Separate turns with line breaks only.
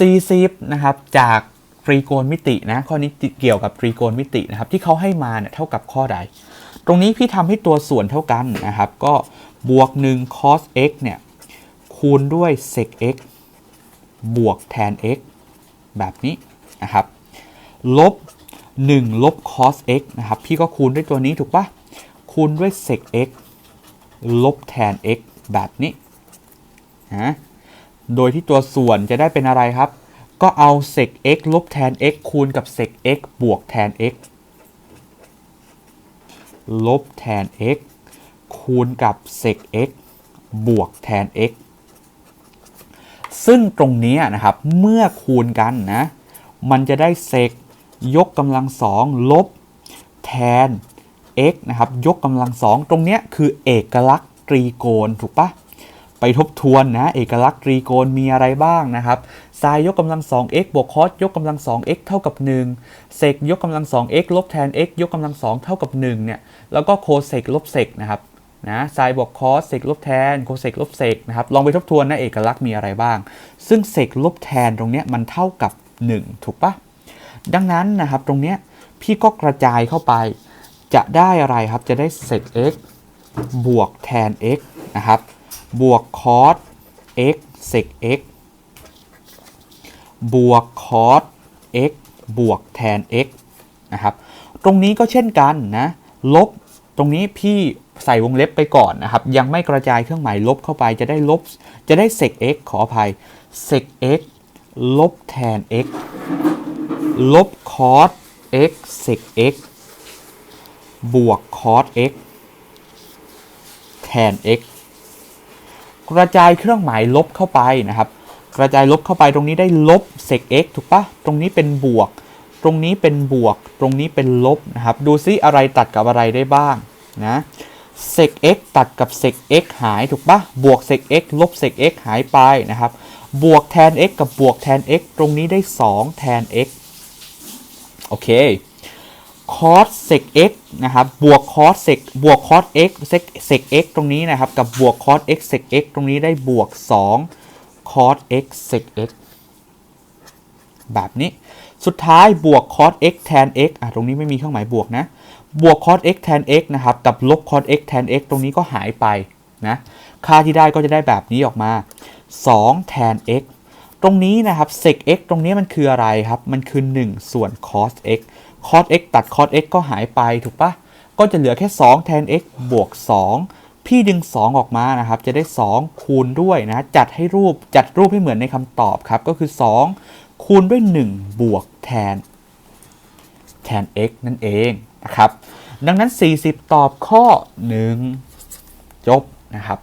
40นะครับจากตรีโกณมิตินะข้อนี้เกี่ยวกับตรีโกณมิตินะครับที่เขาให้มาเนี่ยเท่ากับข้อใด ตรงนี้พี่ทำให้ตัวส่วนเท่ากันนะครับ ก็บวก1 cos x เนี่ยคูณด้วย sec x บวกแทน x แบบนี้นะครับลบ 1 ลบ cos x นะครับ พี่ก็คูณด้วยตัวนี้ถูกปะคูณด้วย sec x ลบแทน x แบบนี้นะ โดยที่ตัวส่วนจะได้เป็นอะไรครับ ก็เอา sec x ลบแทน x คูณกับ sec x บวกแทน x ลบแทน x คูณกับ sec x บวกแทน x ซึ่งตรงนี้นะครับ เมื่อคูณกันนะ มันจะได้ sec ยกกำลังสองลบแทน x นะครับ ยกกำลังสองตรงนี้คือเอกลักษณ์ตรีโกณถูกปะ ไปทบทวนนะเอกลักษณ์ตรีโกณมีอะไรบ้างนะครับไซน์ยกกำลังสอง x บวกคอสยกกำลังสอง x เท่ากับ 1 เซกยกกำลังสอง x ลบแทน x ยกกำลังสองเท่ากับ1เนี่ยแล้วก็โคเซกลบเซกนะครับนะไซน์บวกคอสเซกลบแทนโคเซกลบเซกนะครับลองไปทบทวนนะเอกลักษณ์มีอะไรบ้าง ซึ่งเซกลบแทนตรงเนี้ยมันเท่ากับ 1 ถูกปะดังนั้นนะครับตรงเนี้ยพี่ก็กระจายเข้าไป จะได้อะไรครับจะได้เซก x บวกแทน x นะครับ บวกคอส x เซก x บวกคอส x บวกแทน x นะครับ ตรงนี้ก็เช่นกันนะ ลบ ตรงนี้พี่ใส่วงเล็บไปก่อนนะครับ ยังไม่กระจายเครื่องหมายลบเข้าไป จะได้ลบ จะได้ sec x ขออภัย sec x ลบแทน x ลบ cos x sec x บวก cos x แทน x กระจายเครื่องหมายลบเข้าไปนะครับ กระจายลบเข้าไปตรงนี้ได้ลบ sec x ถูกปะตรงนี้เป็นบวก ตรงนี้เป็นบวก ตรงนี้เป็นลบนะครับ ดูซิอะไรตัดกับอะไรได้บ้างนะ sec x ตัดกับ sec x หายถูกปะบวก sec x ลบ sec x หายไปนะครับ บวกแทน x กับบวกแทน x ตรงนี้ได้ 2 แทน x โอเค cos sec x นะครับบวก cos sec บวก cos x sec sec x ตรงนี้นะครับ กับบวก cos x sec x ตรงนี้ได้บวก2 cos x sec x แบบนี้สุดท้ายบวก cos x แทน x อะตรงนี้ไม่มีเครื่องหมายบวกนะ บวก cos x แทน x นะครับ กับลบ cos x แทน x ตรงนี้ก็หายไปนะ ค่าที่ได้ก็จะได้แบบนี้ออกมา 2 แทน x ตรงนี้นะครับ sec x ตรงนี้มันคืออะไรครับ มันคือ 1 ส่วน cos x cos x ตัด cos x ก็หายไปถูกปะก็จะเหลือแค่ 2 แทน x บวก 2 พี่ดึง 2 ออกมานะครับ จะได้ 2 คูณด้วยนะ จัดให้รูปจัดรูปให้เหมือนในคำตอบครับ ก็คือ 2 คูณด้วย 1 บวกแทน แทน x นั่นเองนะครับ ดังนั้น 40 ตอบข้อ 1 จบนะครับ